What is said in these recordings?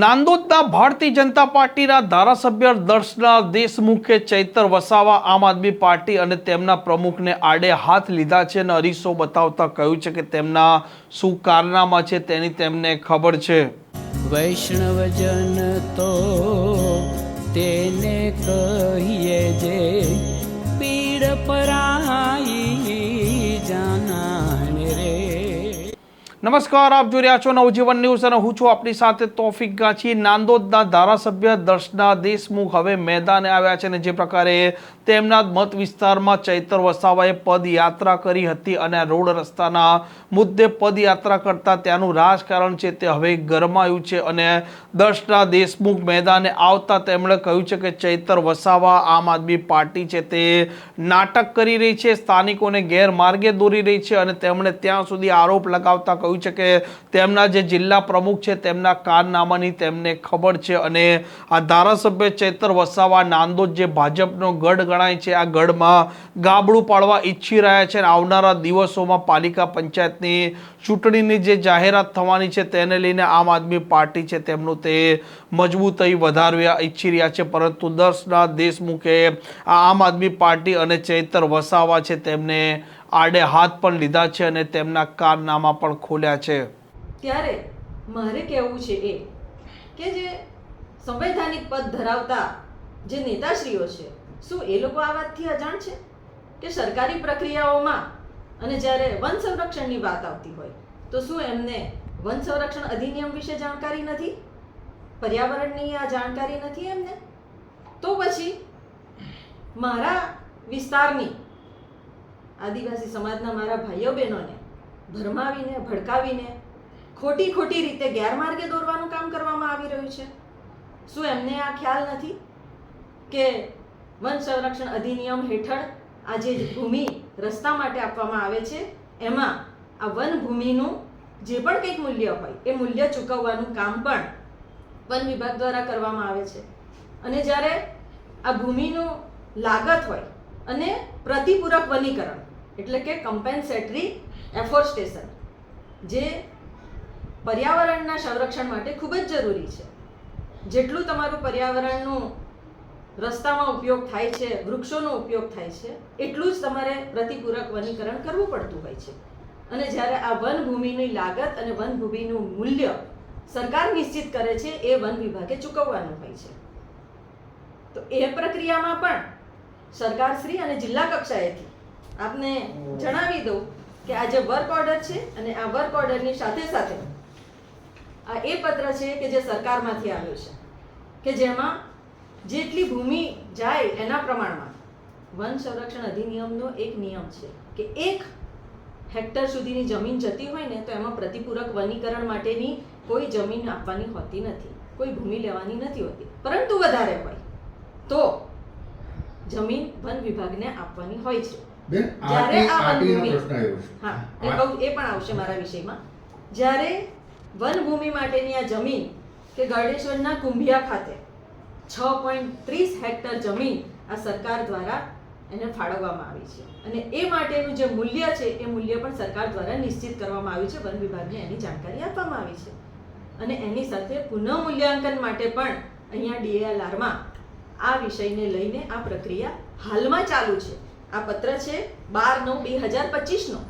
નાંદોદના ભારતીય જનતા પાર્ટીના ધારાસભ્ય દર્શના દેશમુખે ચૈતર વસાવા આમ આદમી પાર્ટી અને તેમના પ્રમુખને આડે હાથ લીધા છે અને અરીસો બતાવતા કહ્યું છે કે તેમના શું કારનામા છે તેની તેમને ખબર છે. વૈષ્ણવજન તો તેને કહીએ જે પીડ પરાઈ નમસ્કાર, આપ જોઈ રહ્યા છો નવજીવન ન્યૂઝ અને હું છું આપની સાથે તોફિક ગાંચી. નાંદોદના ધારાસભ્ય દર્શના દેશમુખ હવે મેદાને આવ્યા છે અને જે પ્રકારે તેમના મત વિસ્તારમાં ચૈતર વસાવાએ પદયાત્રા કરી હતી અને રોડ રસ્તાના મુદ્દે પદયાત્રા કરતા ત્યાંનું રાજકારણ છે તે હવે ગરમાયું છે અને દર્શના દેશમુખ મેદાને આવતા તેમણે કહ્યું છે કે ચૈતર વસાવા આમ આદમી પાર્ટી છે તે નાટક કરી રહી છે, સ્થાનિકોને ગેરમાર્ગે દોરી રહી છે અને તેમણે ત્યાં સુધી આરોપ લગાવતા કહ્યું છે કે તેમના જે જિલ્લા પ્રમુખ છે, તેમના કારનામાની તેમને ખબર છે અને આ ધારાસભ્ય ચેતર વસાવા નાંદોદ જે ભાજપનો ગઢ ગણાય છે, આ ગઢમાં ગાબડું પાડવા ઈચ્છી રહ્યા છે અને આવનારા દિવસોમાં પાલિકા પંચાયતની ચૂંટણીની જે જાહેરાત થવાની છે તેને લઈને આમ આદમી પાર્ટી છે તેમનું તે મજબૂતાઈ વધારવા ઈચ્છી રહ્યા છે, પરંતુ દસના દેશમુખે આ આમ આદમી પાર્ટી અને ચેતર વસાવા છે તેમને આડે હાથ પણ લીધા છે અને તેમના કારનામા પણ ખોલ્યા છે. ત્યારે મારે કહેવું છે એ કે જે સંવૈધાનિક પદ ધરાવતા જે નેતાશ્રીઓ છે, શું એ લોકો આ વાતથી અજાણ છે? કે સરકારી પ્રક્રિયાઓમાં અને જ્યારે વન સંરક્ષણની વાત આવતી હોય, તો શું એમને વન સંરક્ષણ અધિનિયમ વિશે જાણકારી નથી? પર્યાવરણની આ જાણકારી નથી એમને? તો પછી મારા વિસ્તારની આદિવાસી સમાજના મારા ભાઈઓ બહેનોને ભરમાવીને, ભડકાવીને ખોટી ખોટી રીતે ગેરમાર્ગે દોરવાનું કામ કરવામાં આવી રહ્યું છે. શું એમને આ ખ્યાલ નથી કે વન સંરક્ષણ અધિનિયમ હેઠળ આ જે ભૂમિ રસ્તા માટે આપવામાં આવે છે? એમાં આ વન ભૂમિનું જે પણ કંઈક મૂલ્ય હોય, એ મૂલ્ય ચૂકવવાનું કામ પણ વન વિભાગ દ્વારા કરવામાં આવે છે. અને જ્યારે આ ભૂમિનું લાગત હોય અને પ્રતિપૂરક વનીકરણ એટલે કે કમ્પેન્સેટરી એફોર્સ્ટેશન જે પર્યાવરણના સંરક્ષણ માટે ખૂબ જ જરૂરી છે. જેટલું તમારું પર્યાવરણનું રસ્તામાં ઉપયોગ થાય છે, વૃક્ષોનો ઉપયોગ થાય છે, એટલું જ તમારે પ્રતિપૂરક વનીકરણ કરવું પડતું હોય છે. અને જ્યારે આ વન ભૂમિની લાગત અને વન ભૂમિનું મૂલ્ય સરકાર નિશ્ચિત કરે છે, એ વન વિભાગે ચૂકવવાનું હોય છે. તો એ પ્રક્રિયામાં પણ સરકારશ્રી અને જિલ્લા કક્ષાએથી આપને જણાવી દઉં કે આ જે વર્ક ઓર્ડર છે અને આ વર્ક ઓર્ડરની સાથે સાથે આ એ પત્ર છે કે જે સરકારમાંથી આવ્યો છે, કે જેમાં જેટલી ભૂમિ જાય એના પ્રમાણમાં વન સંરક્ષણ અધિનિયમનો એક નિયમ છે કે એક હેક્ટર સુધીની જમીન જતી હોય ને તો એમાં પ્રતિપૂરક વનીકરણ માટેની કોઈ જમીન આપવાની હોતી નથી, કોઈ ભૂમિ લેવાની નથી હોતી. પરંતુ વધારે હોય તો જમીન વન વિભાગને આપવાની હોય છે. બેન જ્યારે આ વનભૂમિ- પ્રશ્ન આવ્યો છે. હા એ કહું એ પણ આવશે મારા વિષયમાં. જ્યારે વનભૂમિ માટેની આ જમીન કે ગળેશ્વરના કુંભિયા ખાતે છ પોઈન્ટ ત્રીસ હેક્ટર જમીન આ સરકાર દ્વારા એને ફાળવવામાં આવી છે. અને એ માટેનું જે મૂલ્ય છે એ મૂલ્ય પણ સરકાર દ્વારા નિશ્ચિત કરવામાં આવ્યું છે. વન વિભાગને એની જાણકારી આપવામાં આવી છે. અને એની સાથે પુનઃ મૂલ્યાંકન માટે પણ અહીંયા ડીએલઆરમાં આ વિષયને લઈને આ પ્રક્રિયા હાલમાં ચાલુ છે. આ પત્ર છે બાર નવ બે હજાર પચીસનો.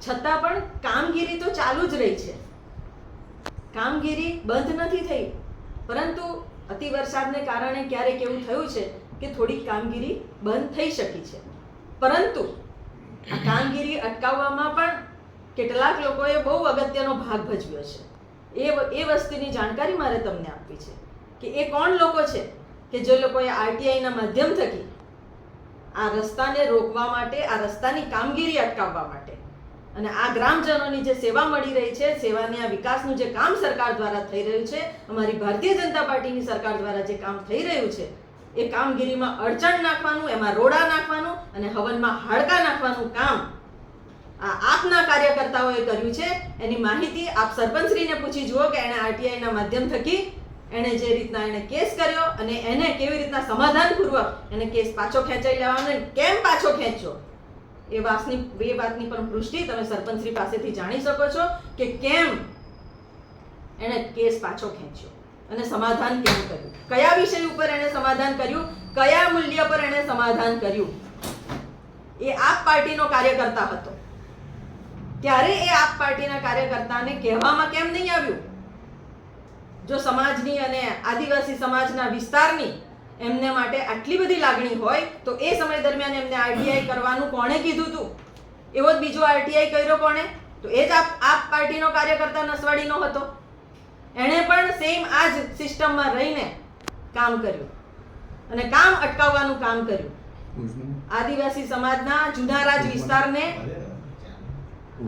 છતાં પણ કામગીરી તો ચાલુ જ રહી છે. કામગીરી બંધ નથી થઈ. પરંતુ અતિ વરસાદને કારણે ક્યારેક એવું થયું છે કે થોડી કામગીરી બંધ થઈ શકી છે. પરંતુ આ કામગીરી અટકાવવામાં પણ કેટલાક લોકોએ બહુ અગત્યનો ભાગ ભજવ્યો છે. એ એ વસ્તુની જાણકારી મારે તમને આપવી છે કે એ કોણ લોકો છે કે જે લોકોએ આરટીઆઈના માધ્યમ થકી આ રસ્તાને રોકવા માટે, આ રસ્તાની કામગીરી અટકાવવા માટે. અને આ ગ્રામજનોની જે સેવા મળી રહી છે, સેવાની આ વિકાસનું જે કામ સરકાર દ્વારા થઈ રહ્યું છે, અમારી ભારતીય જનતા પાર્ટીની સરકાર દ્વારા જે કામ થઈ રહ્યું છે, એ કામગીરીમાં અડચણ નાખવાનું, એમાં રોડા નાખવાનું અને હવનમાં હાડકા નાખવાનું કામ આ આપના કાર્યકર્તાઓએ કર્યું છે. એની માહિતી આપ સરપંચશ્રીને પૂછી જુઓ કે એણે આરટીઆઈના માધ્યમ થકી એણે જે રીતના એણે કેસ કર્યો અને એને કેવી રીતના સમાધાનપૂર્વક એને કેસ પાછો ખેંચાઈ લેવાનો કેમ પાછો ખેંચ્યો? એ વાતની એ વાતની પણ પુષ્ટિ તમે સરપંચશ્રી પાસેથી જાણી શકો છો કે કેમ એણે કેસ પાછો ખેંચ્યો અને સમાધાન કેમ કર્યું? કયા વિષય ઉપર એણે સમાધાન કર્યું? કયા મૂલ્ય પર એણે સમાધાન કર્યું? એ આપ પાર્ટીનો કાર્યકર્તા હતો. ત્યારે એ આપ પાર્ટીના કાર્યકર્તાને કહેવામાં કેમ નહીં આવ્યું? જો સમાજની અને આદિવાસી સમાજના વિસ્તારની એમને માટે આટલી બધી લાગણી હોય તો એ સમય દરમિયાન એમને આરટીઆઈ કરવાનું કોણે કીધું હતું એવો જ બીજો આરટીઆઈ કર્યો કોણે? તો એ જ આપ આપ પાર્ટીનો કાર્યકર્તા નસવાડીનો હતો. એણે પણ સેમ આ જ સિસ્ટમમાં રહીને કામ કર્યું. અને કામ અટકાવવાનું કામ કર્યું. આદિવાસી સમાજના જુના રાજ વિસ્તારને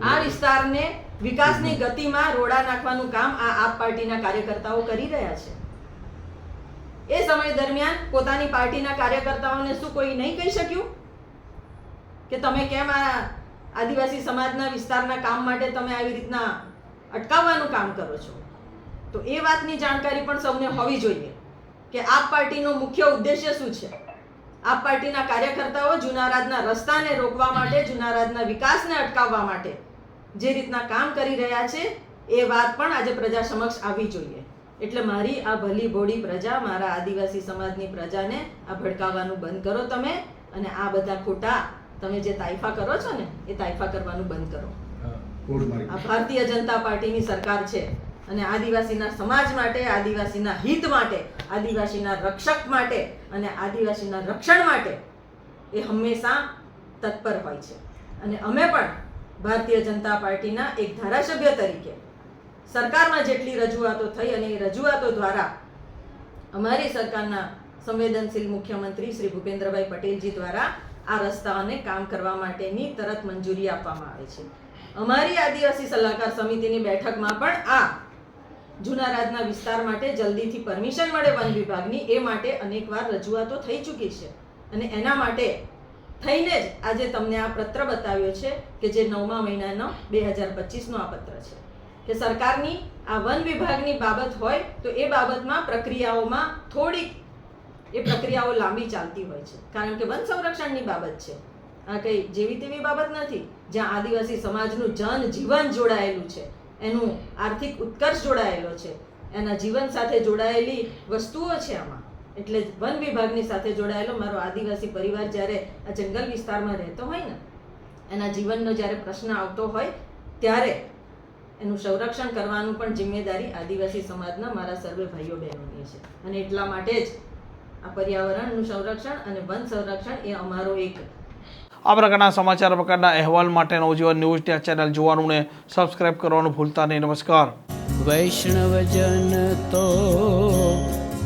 આ વિસ્તારને વિકાસની ગતિમાં રોડા નાખવાનું કામ આ આપ પાર્ટીના કાર્યકર્તાઓ કરી રહ્યા છે. એ સમય દરમિયાન પોતાની પાર્ટીના કાર્યકર્તાઓને શું કોઈ નહીં કહી શક્યું? કે તમે કેમ આ આદિવાસી સમાજના વિસ્તારના કામ માટે તમે આવી રીતના અટકાવવાનું કામ કરો છો? તો એ વાતની જાણકારી પણ સૌને હોવી જોઈએ કે આપ પાર્ટીનો મુખ્ય ઉદ્દેશ્ય શું છે? આપ પાર્ટીના કાર્યકર્તાઓ જુનારાજના રસ્તાને રોકવા માટે, જુનારાજના વિકાસને અટકાવવા માટે જે રીતના કામ કરી રહ્યા છે એ વાત પણ આજે પ્રજા સમક્ષ આવી જોઈએ. એટલે મારી આ ભલી ભોળી પ્રજા મારા આદિવાસી સમાજની પ્રજાને આ ભડકાવવાનું બંધ કરો તમે અને આ બધા ખોટા તમે જે તાઇફા કરો છો ને એ તાઇફા કરવાનું બંધ કરો. આ ભારતીય જનતા પાર્ટીની સરકાર છે અને આદિવાસીના સમાજ માટે આદિવાસીના હિત માટે આદિવાસીના રક્ષક માટે અને આદિવાસીના રક્ષણ માટે એ હંમેશા તત્પર હોય છે. અને અમે પણ ભારતીય જનતા પાર્ટીના એક ધારાસભ્ય તરીકે સરકારમાં જેટલી રજૂઆતો થઈ અને એ રજૂઆતો દ્વારા અમારી સરકારના સંવેદનશીલ મુખ્યમંત્રી શ્રી ભૂપેન્દ્રભાઈ પટેલજી દ્વારા આ રસ્તાઓને કામ કરવા માટેની તરત મંજૂરી આપવામાં આવે છે. અમારી આદિવાસી સલાહકાર સમિતિની બેઠકમાં પણ આ જૂના રાજના વિસ્તાર માટે જલ્દીથી પરમિશન મળે વન વિભાગની, એ માટે અનેકવાર રજૂઆતો થઈ ચૂકી છે. અને એના માટે થઈને જ આજે તમને આ પત્ર બતાવ્યો છે કે જે નવમા મહિનાનો બે હજાર પચીસનો આ પત્ર છે. કે સરકારની આ વન વિભાગની બાબત હોય તો એ બાબતમાં પ્રક્રિયાઓમાં થોડીક એ પ્રક્રિયાઓ લાંબી ચાલતી હોય છે. કારણ કે વન સંરક્ષણની બાબત છે. આ કંઈ જેવી તેવી બાબત નથી. જ્યાં આદિવાસી સમાજનું જન જીવન જોડાયેલું છે. એનું આર્થિક ઉત્કર્ષ જોડાયેલો છે. એના જીવન સાથે જોડાયેલી વસ્તુઓ છે આમાં. એટલે વન વિભાગની સાથે જોડાયેલો મારો આદિવાસી પરિવાર જ્યારે આ જંગલ વિસ્તારમાં રહેતો હોય ને એના જીવનનો જ્યારે પ્રશ્ન આવતો હોય ત્યારે એનું સંરક્ષણ કરવાનું પણ જિમ્મેદારી આદિવાસી સમાજના મારા સર્વે ભાઈઓ બહેનોની છે. અને એટલા માટે જ આ પર્યાવરણનું સંરક્ષણ અને વન સંરક્ષણ એ અમારો એક આ પ્રકારના સમાચાર પ્રકારના અહેવાલ માટે નવજીવન ન્યૂઝ ચેનલ જોવાનું ને સબસ્ક્રાઇબ કરવાનું ભૂલતા નહીં. નમસ્કાર. વૈષ્ણવજન તો